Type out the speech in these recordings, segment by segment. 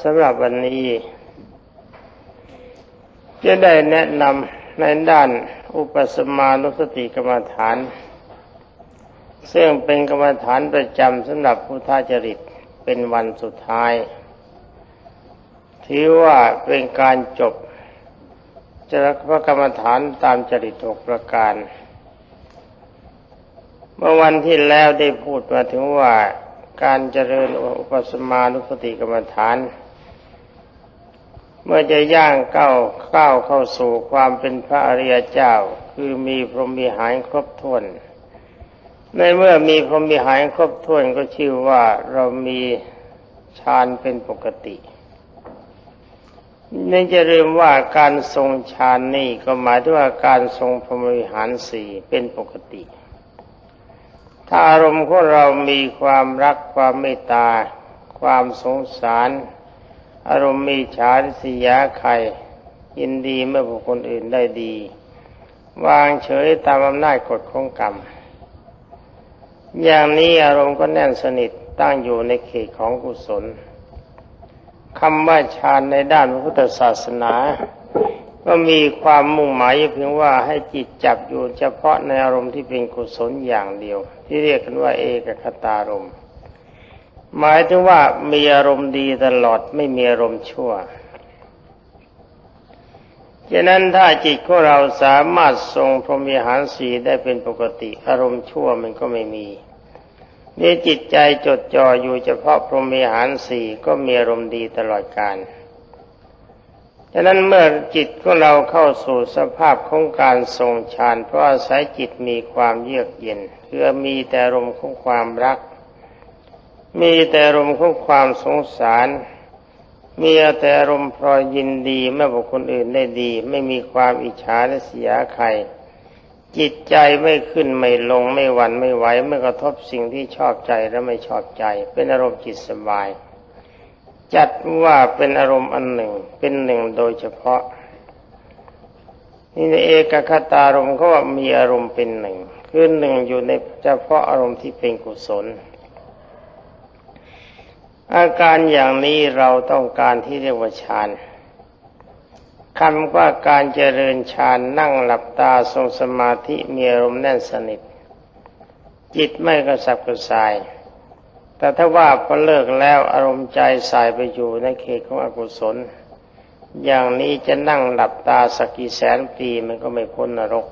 สำหรับวันนี้ จะได้แนะนำในด้านอุปสมานุสติกรรมฐาน ซึ่งเป็นกรรมฐานประจำสำหรับพุทธจริตเป็นวันสุดท้าย ถือว่าเป็นการจบจรพระกรรมฐานตามจริตหกประการ เมื่อวันที่แล้วได้พูดมาถึงว่า การเจริญอุปสมานุสติกรรมฐาน เมื่อจะย่างก้าวก้าวเข้าสู่ความเป็นพระอริยเจ้า คือมีพรหมิหารครบถ้วน ในเมื่อมีพรหมิหารครบถ้วนก็ชื่อว่าเรามีฌานเป็นปกตินี่จะลืมว่าการทรงฌานนี่ก็หมายถึงว่าการทรงพรหมิหารสี่เป็นปกติ ถ้าอารมณ์ของเรามีความรักความเมตตา ความสงสาร อารมณ์มีฉาริษยาใครยินดีเมื่อบุคคลอื่นได้ดี วางเฉยตามอำนาจกฎของกรรม อย่างนี้อารมณ์ก็แน่นสนิทตั้งอยู่ในเขตของกุศลคำว่าฌานในด้านพระพุทธศาสนา ก็มีความมุ่งหมายเพียงว่าให้จิตจับอยู่เฉพาะในอารมณ์ที่เป็นกุศลอย่างเดียว ที่เรียกกันว่าเอกคตารมณ์ หมายถึงว่ามีอารมณ์ดีตลอดไม่มีอารมณ์ชั่วฉะนั้นถ้าจิตของเราสามารถทรงพรหมิหารสีได้เป็นปกติอารมณ์ชั่วมันก็ไม่มีนี่จิตใจจดจ่ออยู่เฉพาะพรหมิหารสีก็มีอารมณ์ดีตลอดกาล ฉะนั้นเมื่อจิตของเราเข้าสู่สภาพของการทรงฌานเพราะอาศัยจิตมีความเยือกเย็นคือมีแต่อารมของความรัก มีแต่อารมของความสงสาร มีแต่อรมณ์พลอยยินดีเมื่อบุคคลอื่นได้ดี ไม่มีความอิจฉาและเสียใคร จิตใจไม่ขึ้นไม่ลงไม่หวั่นไม่ไหวไม่กระทบสิ่งที่ชอบใจและไม่ชอบใจ เป็นอารมณ์จิตสบาย จัดว่าเป็นอารมณ์อันหนึ่ง เป็นหนึ่งโดยเฉพาะ นี่ในเอกคตารมณ์เขาว่ามีอารมณ์เป็นหนึ่งคือหนึ่งอยู่ในเฉพาะอารมณ์ที่เป็นกุศล อาการอย่างนี้เราต้องการที่เรียกว่าฌานคำว่าการเจริญฌานนั่งหลับตาทรงสมาธิมีอารมณ์แน่นสนิท จิตไม่กระสับกระส่าย แต่ถ้าว่าพอเลิกแล้วอารมณ์ใจสายไปอยู่ในเขตของอกุศล อย่างนี้จะนั่งหลับตาสักกี่แสนปีมันก็ไม่พ้นนรก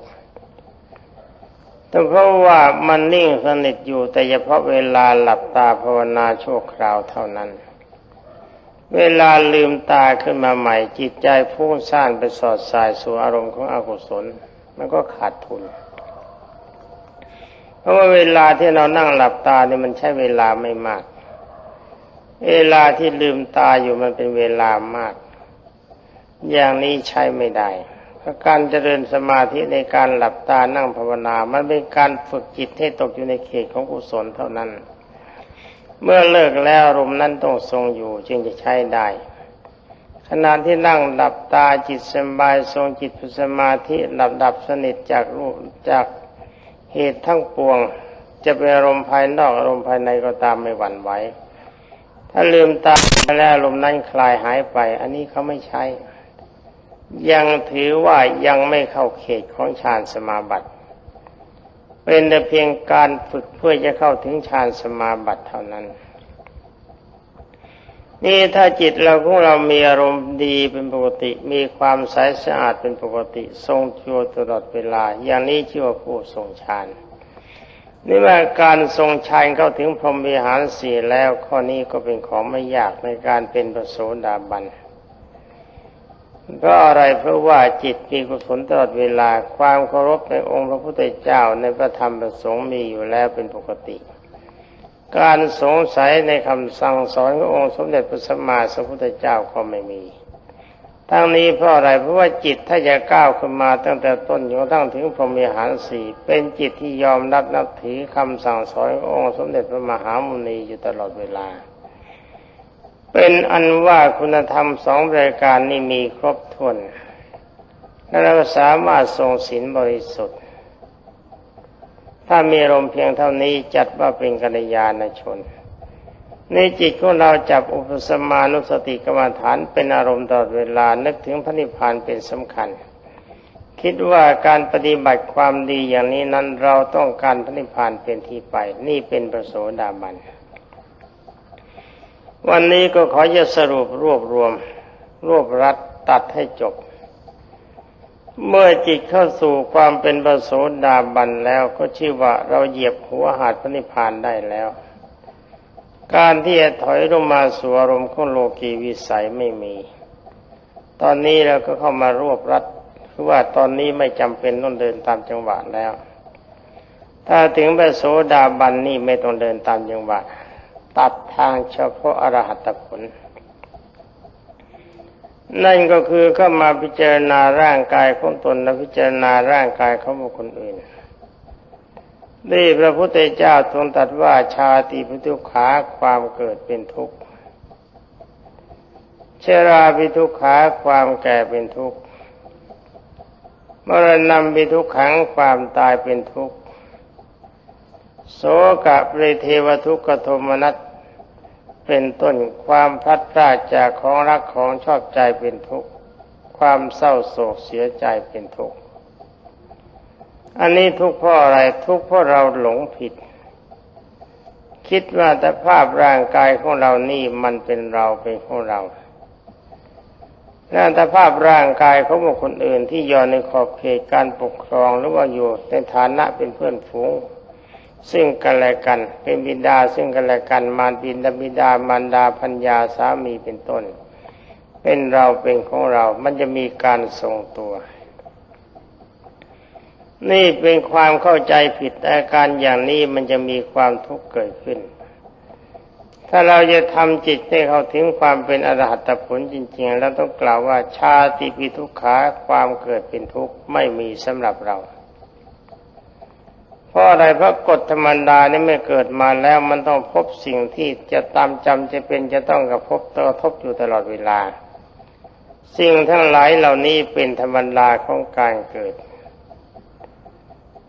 แต่เพราะว่ามันนิ่งสนิทอยู่แต่เฉพาะเวลาหลับตาภาวนาชั่วคราวเท่านั้น เวลาลืมตาขึ้นมาใหม่จิตใจพุ่งซ่านไปสอดสายสู่อารมณ์ของอกุศล มันก็ขาดทุน เพราะว่าเวลาที่เรานั่งหลับตาเนี่ยมันใช้เวลาไม่มาก เวลาที่ลืมตาอยู่มันเป็นเวลามาก อย่างนี้ใช้ไม่ได้การเจริญสมาธิในการหลับตานั่งภาวนา มันเป็นการฝึกจิตให้ตกอยู่ในเขตของกุศลเท่านั้น เมื่อเลิกแล้วอารมณ์นั้นต้องทรงอยู่จึงจะใช้ได้ขณะที่นั่งหลับตาจิตสบายทรงจิตสมาธิหลับดับสนิทจากรูปจาก เหตุทั้งปวง จะเป็นอารมณ์ภายนอกอารมณ์ภายในก็ตามไม่หวั่นไหวถ้าลืมตาแล้วอารมณ์นั้นคลายหายไป อันนี้เขาไม่ใช้ยังถือว่ายังไม่เข้าเขตของฌานสมาบัติ เป็นแต่เพียงการฝึกเพื่อจะเข้าถึงฌานสมาบัติเท่านั้น นี่ถ้าจิตเราของเรามีอารมณ์ดีเป็นปกติ มีความใสสะอาดเป็นปกติ ทรงโยตลอดเวลา อย่างนี้ชื่อว่าผู้ทรงฌานนี่ว่าการทรงฌานเข้าถึงพรหมวิหารสี่แล้ว ข้อนี้ก็เป็นของไม่ยากในการเป็นประโสดาบันเพราะอะไรเพราะว่าจิตมีกุศลตลอดเวลา ความเคารพในองค์พระพุทธเจ้าในพระธรรมประสงค์มีอยู่แล้วเป็นปกติ การสงสัยในคำสั่งสอนขององค์สมเด็จพระสัมมาสัมพุทธเจ้าก็ไม่มี ทั้งนี้เพราะอะไรเพราะว่าจิตถ้าจะก้าวขึ้นมาตั้งแต่ต้นจนกระทั่งถึงพรหมิหารสี่เป็นจิตที่ยอมรับนับถือคำสั่งสอนขององค์สมเด็จพระมหามุนีอยู่ตลอดเวลา เป็นอันว่าคุณธรรมสองรายการนี้มีครบถ้วนและเราสามารถทรงศีลบริสุทธิ์ ถ้ามีอารมเพียงเท่านี้จัดว่าเป็นกัลยาณชน ในจิตของเราจับอุปสมานุสติกรรมฐานเป็นอารมณ์ตลอดเวลานึกถึงพระนิพพานเป็นสำคัญ คิดว่าการปฏิบัติความดีอย่างนี้นั้นเราต้องการพระนิพพานเป็นที่ไป นี่เป็นประโสดาบัน วันนี้ก็ขอจะสรุปรวบรวม รวบรัดตัดให้จบ เมื่อจิตเข้าสู่ความเป็นปโสดาบันแล้วก็ชื่อว่าเราเหยียบหัวหาดพระนิพพานได้แล้ว การที่จะถอยลงมาสู่อารมณ์ของโลกีวิสัยไม่มี ตอนนี้เราก็เข้ามารวบรัดคือว่าตอนนี้ไม่จำเป็นต้องเดินตามจังหวะแล้ว ถ้าถึงปโสดาบันนี่ไม่ต้องเดินตามจังหวะ ตัดทางเฉพาะอรหัตผล นั่นก็คือเข้ามาพิจารณาร่างกายของตนและพิจารณาร่างกายของบุคคลอื่นนี่พระพุทธเจ้าทรงตรัสว่าชาติพิทุขาความเกิดเป็นทุกข์ชราพิทุขาความแก่เป็นทุกข์มรณะพิทุกขังความตายเป็นทุกข์โสกะปริเทวทุกขโทมนัส เป็นต้นความพลัดพรากจากของรักของชอบใจเป็นทุกข์ ความเศร้าโศกเสียใจเป็นทุกข์ อันนี้ทุกข์เพราะอะไรทุกข์เพราะเราหลงผิด คิดว่าแต่ภาพร่างกายของเรานี่มันเป็นเราเป็นของเราและอัตภาพร่างกายของบุคคลอื่นที่อยู่ในขอบเขตการปกครองหรือว่าอยู่ในฐานะเป็นเพื่อนฝูง ซึ่งกันและกัน เป็นบิดาซึ่งกันและกัน มารบินดาบิดามารดาพัญญาสามีเป็นต้น เป็นเราเป็นของเรา มันจะมีการทรงตัว นี่เป็นความเข้าใจผิดอาการอย่างนี้มันจะมีความทุกข์เกิดขึ้น ถ้าเราจะทำจิตให้เขาถึงความเป็นอรหัตผลจริง ๆ แล้วต้องกล่าวว่าชาติปิทุกขาความเกิดเป็นทุกข์ไม่มีสำหรับเรา เพราะอะไรเพราะกฎธรรมดานี่ไม่เกิดมาแล้วมันต้องพบสิ่งที่จะตามจำจะเป็นจะต้องกระพบกระทบอยู่ตลอดเวลา สิ่งทั้งหลายเหล่านี้เป็นธรรมดาของการเกิด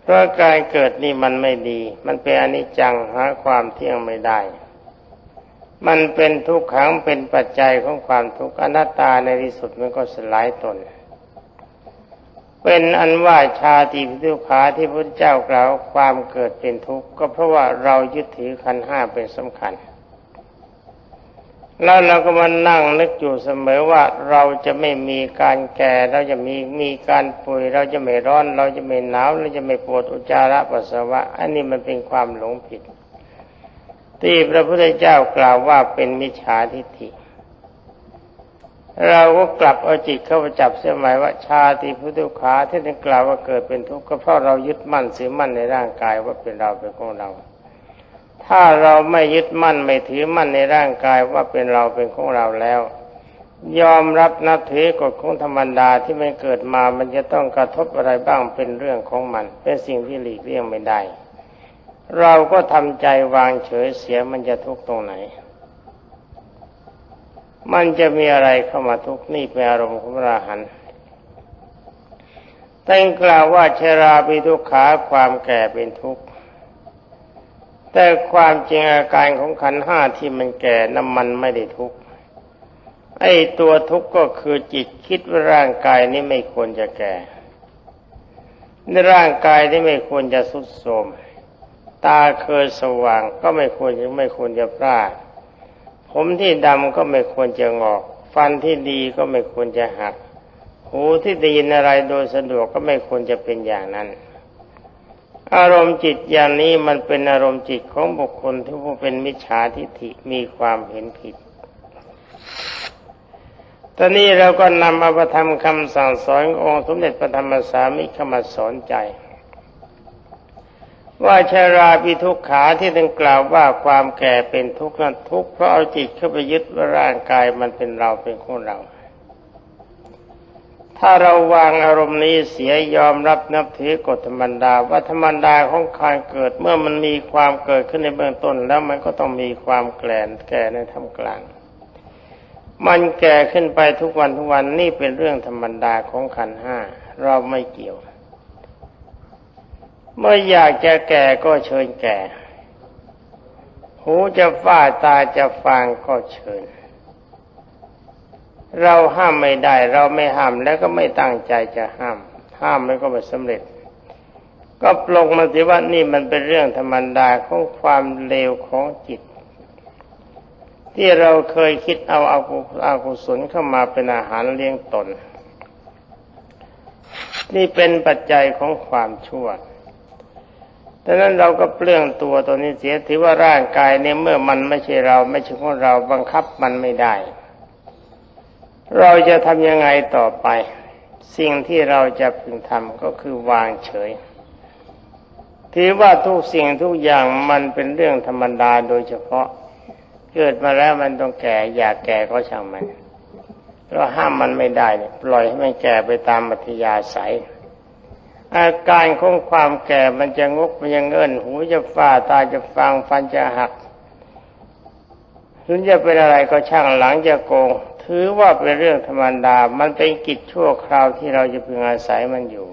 เพราะการเกิดนี่มันไม่ดี มันเป็นอนิจจังหาความเที่ยงไม่ได้ มันเป็นทุกขังเป็นปัจจัยของความทุกข์อนัตตาในที่สุดมันก็สลายตน เป็นอันว่าชาติพิทุขาที่พระเจ้ากล่าวความเกิดเป็นทุกข์ก็เพราะว่าเรายึดถือขันห้าเป็นสำคัญ แล้วเราก็มานั่งนึกอยู่เสมอว่าเราจะไม่มีการแก่เราจะมีมีการป่วยเราจะไม่ร้อน เราจะไม่หนาวเราจะไม่ปวดอุจจาระปัสสาวะ อันนี้มันเป็นความหลงผิด ที่พระพุทธเจ้ากล่าวว่าเป็นมิจฉาทิฏฐิ เราก็กลับเอาจิตเข้าไปจับเสียหมายว่าชาติพุทธขาที่ท่านกล่าวว่าเกิดเป็นทุกข์ก็เพราะเรายึดมั่นถือมั่นในร่างกายว่าเป็นเราเป็นของเรา ถ้าเราไม่ยึดมั่นไม่ถือมั่นในร่างกายว่าเป็นเราเป็นของเราแล้ว ยอมรับนับถือกฎของธรรมดาที่มันเกิดมามันจะต้องกระทบอะไรบ้างเป็นเรื่องของมัน เป็นสิ่งที่หลีกเลี่ยงไม่ได้ เราก็ทำใจวางเฉยเสียมันจะทุกข์ตรงไหน มันจะมีอะไรเข้ามาทุกนี่เป็นอารมณ์ของพระหันต์แต่กล่าวว่าชราปีทุกขาความแก่เป็นทุกข์แต่ความจริงอาการของขันห้าที่มันแก่น้ำมันไม่ได้ทุกข์ไอ้ตัวทุกข์ก็คือจิตคิดว่าร่างกายนี้ไม่ควรจะแก่ในร่างกายนี้ไม่ควรจะสุดโทรมตาเคยสว่างก็ไม่ควรจะไม่ควรจะพลาด ผมที่ดำก็ไม่ควรจะงอก ฟันที่ดีก็ไม่ควรจะหัก หูที่ได้ยินอะไรโดยสะดวกก็ไม่ควรจะเป็นอย่างนั้น อารมณ์จิตอย่างนี้มันเป็นอารมณ์จิตของบุคคลที่ผู้เป็นมิจฉาทิฏฐิมีความเห็นผิดตอนนี้เราก็นำอาประธรรมคำสั่งสอนองค์สมเด็จพระธรรมสามิขมาสอนใจ ว่าชาราปิทุกขาที่ท่านกล่าวว่าความแก่เป็นทุกข์นั้นทุกข์เพราะเอาจิตเข้าไปยึดว่าร่างกายมันเป็นเราเป็นของเรา ถ้าเราวางอารมณ์นี้เสียยอมรับนับถือกฎธรรมดาว่าธรรมดาของการเกิดเมื่อมันมีความเกิดขึ้นในเบื้องต้น แล้วมันก็ต้องมีความแก่นแก่ในท่ามกลาง มันแก่ขึ้นไปทุกวันทุกวันนี่เป็นเรื่องธรรมดาของขันห้าเราไม่เกี่ยว เมื่ออยากจะแก่ก็เชิญแก่ หูจะฝ้าตาจะฟังก็เชิญ เราห้ามไม่ได้ เราไม่ห้ามแล้วก็ไม่ตั้งใจจะห้าม ห้ามแล้วก็ไม่สำเร็จ ก็ปลงมาสิว่านี่มันเป็นเรื่องธรรมดาของความเลวของจิต ที่เราเคยคิดเอาอากุอากุศลเข้ามาเป็นอาหารเลี้ยงตน นี่เป็นปัจจัยของความชั่ว ดังนั้นเราก็เปลื้องตัวตัวนี้เสียถือว่าร่างกายเนี่ยเมื่อมันไม่ใช่เราไม่ใช่ของเราบังคับมันไม่ได้ เราจะทำยังไงต่อไป สิ่งที่เราจะพึงทำก็คือวางเฉยถือว่าทุกสิ่งทุกอย่างมันเป็นเรื่องธรรมดาโดยเฉพาะ เกิดมาแล้วมันต้องแก่ อยากแก่ก็ช่างมันเราห้ามมันไม่ได้เนี่ยปล่อยให้มันแก่ไปตามมัธยาศัย อาการของความแก่มันจะงกมันจะเงิน หูจะฝ้าตาจะฟังฟันจะหักถึงจะเป็นอะไรก็ช่างหลังจะโกง ถือว่าเป็นเรื่องธรรมดา มันเป็นกิจชั่วคราวที่เราจะพึงอาศัยมันอยู่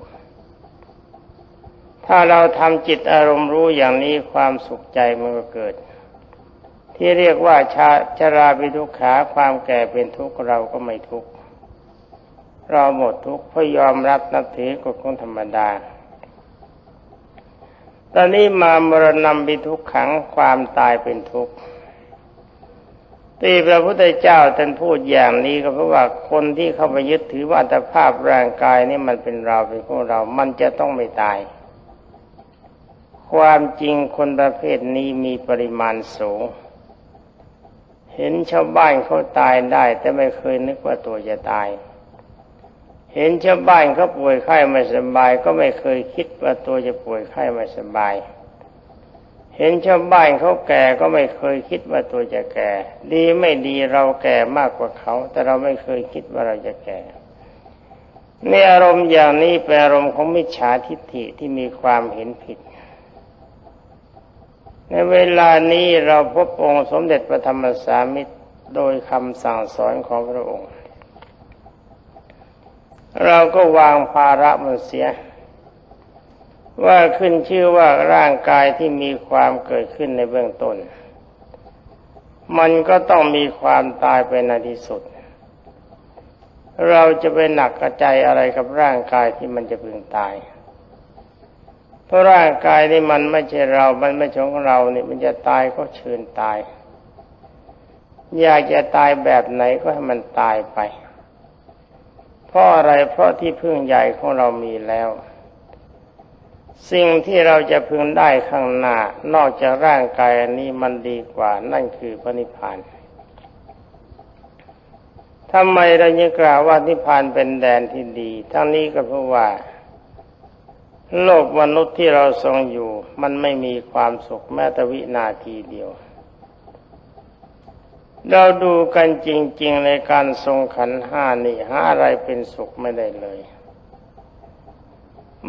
ถ้าเราทำจิตอารมณ์รู้อย่างนี้ความสุขใจมันก็เกิด ที่เรียกว่าชาชราเปิทุกขาความแก่เป็นทุกข์เราก็ไม่ทุกข์ เราหมดทุกข์เพราะยอมรับนับถือกฎของธรรมดา ตอนนี้มามรณะปิทุกขังความตายเป็นทุกข์ที่พระพุทธเจ้าท่านพูดอย่างนี้ก็เพราะว่าคนที่เข้าไปยึดถือว่าอัตภาพร่างกายนี่มันเป็นเราเป็นของเรา มันจะต้องไม่ตาย ความจริงคนประเภทนี้มีปริมาณสูง เห็นชาวบ้านเขาตายได้ แต่ไม่เคยนึกว่าตัวจะตาย เห็นชาวบ้านเขาป่วยไข้ไม่สบาย ก็ไม่เคยคิดว่าตัวจะป่วยไข้ไม่สบาย เห็นชาวบ้านเขาแก่ก็ไม่เคยคิดว่าตัวจะแก่ ดีไม่ดีเราแก่มากกว่าเขา แต่เราไม่เคยคิดว่าเราจะแก่ในอารมณ์อย่างนี้เป็นอารมณ์ของมิจฉาทิฏฐิที่มีความเห็นผิด ในเวลานี้เราพบองค์สมเด็จพระธรรมสามิตรโดยคำสั่งสอนของพระองค์ เราก็วางภาระมันเสีย ว่าขึ้นชื่อว่าร่างกายที่มีความเกิดขึ้นในเบื้องต้น มันก็ต้องมีความตายไปในที่สุด เราจะไปหนักกระใจอะไรกับร่างกายที่มันจะพึงตายเพราะร่างกายนี่มันไม่ใช่เรา มันไม่ใช่ของเราเนี่ยมันจะตายก็เชิญตาย อยากจะตายแบบไหนก็ให้มันตายไป เพราะอะไรเพราะที่พึ่งใหญ่ของเรามีแล้ว สิ่งที่เราจะพึงได้ข้างหน้า นอกจากร่างกายนนี้มันดีกว่า นั่นคือพระนิพพานทำไมเรายังกล่าวว่านิพพานเป็นแดนที่ดี ทั้งนี้ก็เพราะว่า โลกมนุษย์ที่เราทรงอยู่ มันไม่มีความสุขแม้แต่วินาทีเดียว เราดูกันจริง ๆ ในการทรงขันห้านี่หาอะไรเป็นสุขไม่ได้เลย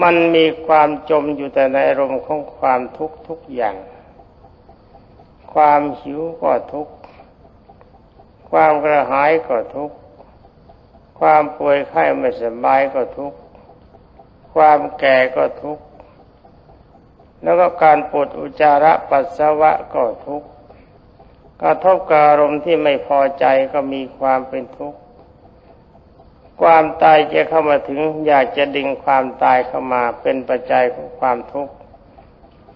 มันมีความจมอยู่แต่ในอารมณ์ของความทุกข์ทุกอย่าง ความหิวก็ทุกข์ ความกระหายก็ทุกข์ ความป่วยไข้ไม่สบายก็ทุกข์ ความแก่ก็ทุกข์ แล้วก็การปวดอุจจาระปัสสาวะก็ทุกข์ กระทบกับอารมณ์ที่ไม่พอใจก็มีความเป็นทุกข์ ความตายจะเข้ามาถึง อยากจะดึงความตายเข้ามาเป็นปัจจัยของความทุกข์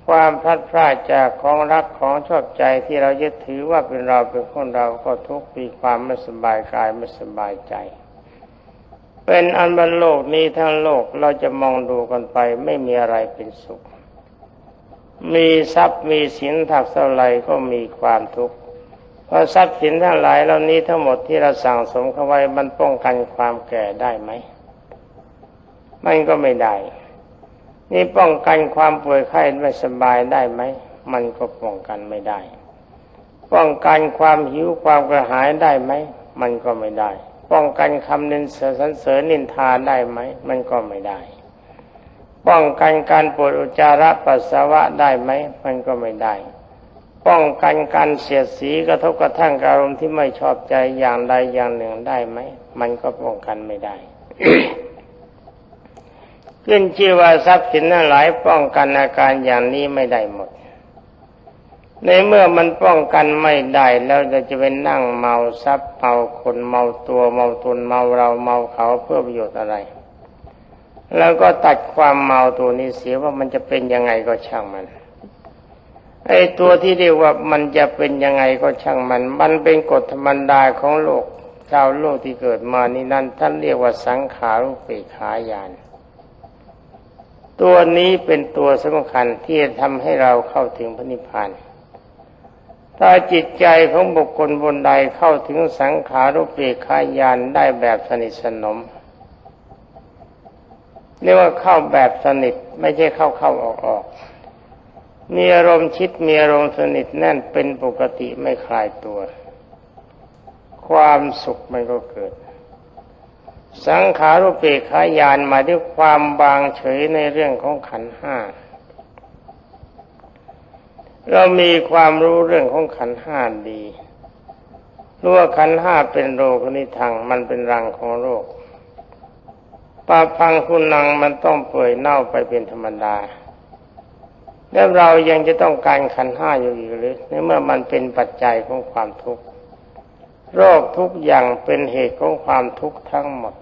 ความพลัดพรากจากของรักของชอบใจที่เรายึดถือว่าเป็นเราเป็นคนเราก็ทุกข์มีความไม่สบายกายไม่สบายใจ เป็นอันบรรโลกนี้ทั้งโลกเราจะมองดูกันไปไม่มีอะไรเป็นสุข มีทรัพย์มีสินถักเท่าไรก็มีความทุกข์ เพราะทรัพย์สินทั้งหลายเหล่านี้ทั้งหมดที่เราสั่งสมเข้าไว้มันป้องกันความแก่ได้ไหมมันก็ไม่ได้ นี่ป้องกันความป่วยไข้ไม่สบายได้ไหม มันก็ป้องกันไม่ได้ ป้องกันความหิวความกระหายได้ไหม มันก็ไม่ได้ ป้องกันคำนินสรรเสริญนินทาได้ไหม มันก็ไม่ได้ ป้องกันการปวดอุจจาระปัสสาวะได้ไหม มันก็ไม่ได้ ป้องกันการเสียดสีกระทบกระทั่งอารมณ์ที่ไม่ชอบใจอย่างใดอย่างหนึ่งได้ไหม มันก็ป้องกันไม่ได้ ขึ้นชื่อว่าทรัพย์สินทั้งหลายป้องกันอาการอย่างนี้ไม่ได้หมด ในเมื่อมันป้องกันไม่ได้แล้วเราจะไปนั่งเมาทรัพย์เมาคนเมาตัวเมาตนเมาเราเมาเขาเพื่อประโยชน์อะไร แล้วก็ตัดความเมาตัวนี้เสียว่ามันจะเป็นยังไงก็ช่างมัน ไอ้ตัวที่เรียกว่ามันจะเป็นยังไงก็ช่างมัน มันเป็นกฎธรรมดาของโลกชาวโลกที่เกิดมานี่นั่นท่านเรียกว่าสังขารุปขายาน ตัวนี้เป็นตัวสำคัญที่จะทำให้เราเข้าถึงพระนิพพานถ้าจิตใจของบุคคลบนใดเข้าถึงสังขารุปเขายานได้แบบสนิทสนมเรียกว่าเข้าแบบสนิทไม่ใช่เข้าเข้าออกออก มีอารมณ์ชิดมีอารมณ์สนิทแน่นเป็นปกติไม่คลายตัว ความสุขมันก็เกิด สังขารุปเปกขายานมายถึงความบางเฉยในเรื่องของขันห้าเรามีความรู้เรื่องของขันห้าดีรู้ว่าขันห้าเป็นโรคนิทังมันเป็นรังของโรคปาพังคุณนังมันต้องเปื่อยเน่าไปเป็นธรรมดา แล้วเรายังจะต้องการขันห้าอยู่อีกหรือในเมื่อมันเป็นปัจจัยของความทุกข์โรคทุกอย่างเป็นเหตุของความทุกข์ทั้งหมด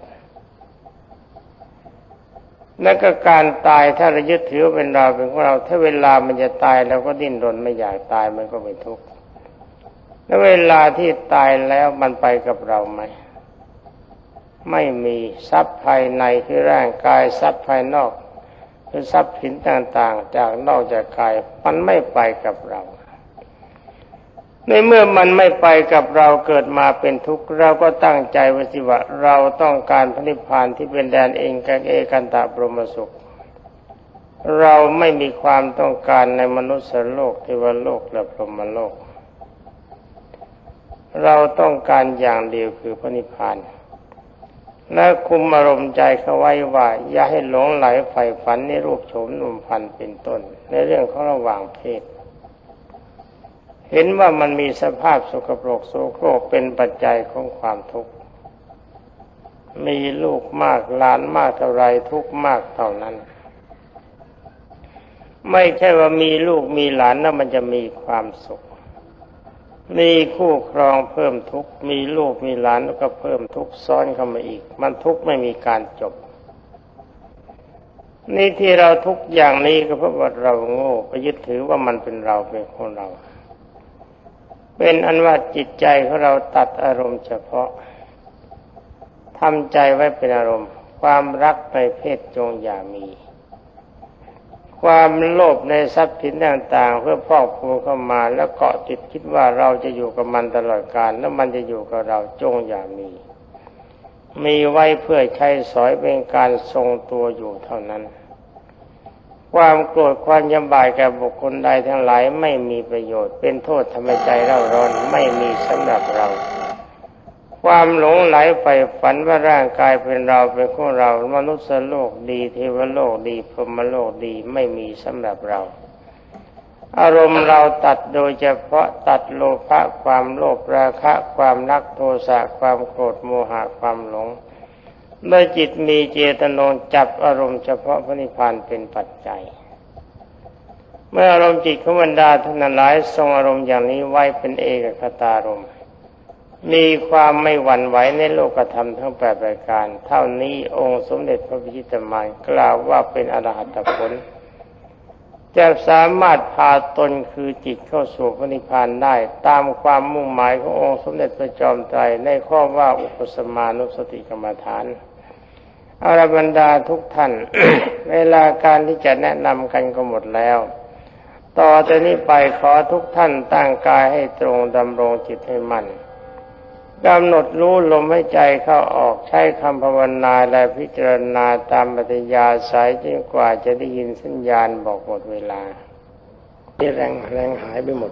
และก็การตายถ้าเรายึดถือเป็นเราเป็นของเรา ถ้าเวลามันจะตายเราก็ดิ้นรนไม่อยากตายมันก็ไม่ทุกข์แล้วเวลาที่ตายแล้วมันไปกับเราไหมไม่มีทรัพย์ภายในคือร่างกายทรัพย์ภายนอก ทรัพย์สินต่างๆ จากนอกจากกายมันไม่ไปกับเรา ในเมื่อมันไม่ไปกับเราเกิดมาเป็นทุกข์เราก็ตั้งใจไว้สิว่าเราต้องการพระนิพพานที่เป็นแดนเองกันเอกันตะบรมสุข เราไม่มีความต้องการในมนุษย์โลกเทวโลกและพรหมโลก เราต้องการอย่างเดียวคือพระนิพพาน และคุมอารมณ์ใจเขาไว้ว่า อย่าให้หลงไหลใฝ่ฝันในรูปโฉมหนุ่มพันเป็นต้น ในเรื่องของระหว่างเพศ เห็นว่ามันมีสภาพสกปรกโสโครกเป็นปัจจัยของความทุกข์ มีลูกมากหลานมากเท่าไรทุกข์มากเท่านั้น ไม่ใช่ว่ามีลูกมีหลานแล้วมันจะมีความสุข มีคู่ครองเพิ่มทุกมีลูกมีหลานแล้วก็เพิ่มทุกซ้อนเข้ามาอีก มันทุกไม่มีการจบ นี่ที่เราทุกอย่างนี้ก็เพราะว่าเราโง่ไปยึดถือว่ามันเป็นเราเป็นของเรา เป็นอันว่าจิตใจของเราตัดอารมณ์เฉพาะทำใจไว้เป็นอารมณ์ ความรักในเพศจงอย่ามี ความโลภในทรัพย์สินต่างๆ เพื่อพอกพูเข้ามาแล้วเกาะติดคิดว่าเราจะอยู่กับมันตลอดกาลแล้วมันจะอยู่กับเราจงอย่ามี มีไว้เพื่อใช้สอยเป็นการทรงตัวอยู่เท่านั้น ความโกรธความยำบายแก่บุคคลใดทั้งหลายไม่มีประโยชน์ เป็นโทษทำให้ใจเราร้อนไม่มีสำหรับเรา ความหลงไหลไปฝันว่าร่างกายเป็นเราเป็นของเรา มนุษย์โลกดี เทวโลกดีพรหมโลกดีไม่มีสำหรับเรา อารมณ์เราตัดโดยเฉพาะตัดโลภะความโลภราคะ ความรักโทสะความโกรธโมหะความหลงเมื่อจิตมีเจตนงจับอารมณ์เฉพาะพระนิพพานเป็นปัจจัย เมื่ออารมณ์จิตของบรรดาท่านหลายทรงอารมณ์อย่างนี้ไว้เป็นเอกคตารมณ์ มีความไม่หวั่นไหวในโลกธรรมทั้งแปดประการ เท่านี้องค์สมเด็จพระพิชิตมารกล่าวว่าเป็นอรหัตผล จะสามารถพาตนคือจิตเข้าสู่พระนิพพานได้ ตามความมุ่งหมายขององค์สมเด็จพระจอมไตรในข้อว่าอุปสมานุสติกรรมฐานอารบรรดาทุกท่าน เวลาการที่จะแนะนำกันก็หมดแล้ว ต่อจากนี้ไปขอทุกท่านตั้งกายให้ตรงดำรงจิตให้มั่น กำหนดรู้ลมหายใจเข้าออกใช้คำภาวนาและพิจารณาตามปัญญาสายจนกว่าจะได้ยินสัญญาณบอกหมดเวลาที่แรงแรงหายไปหมด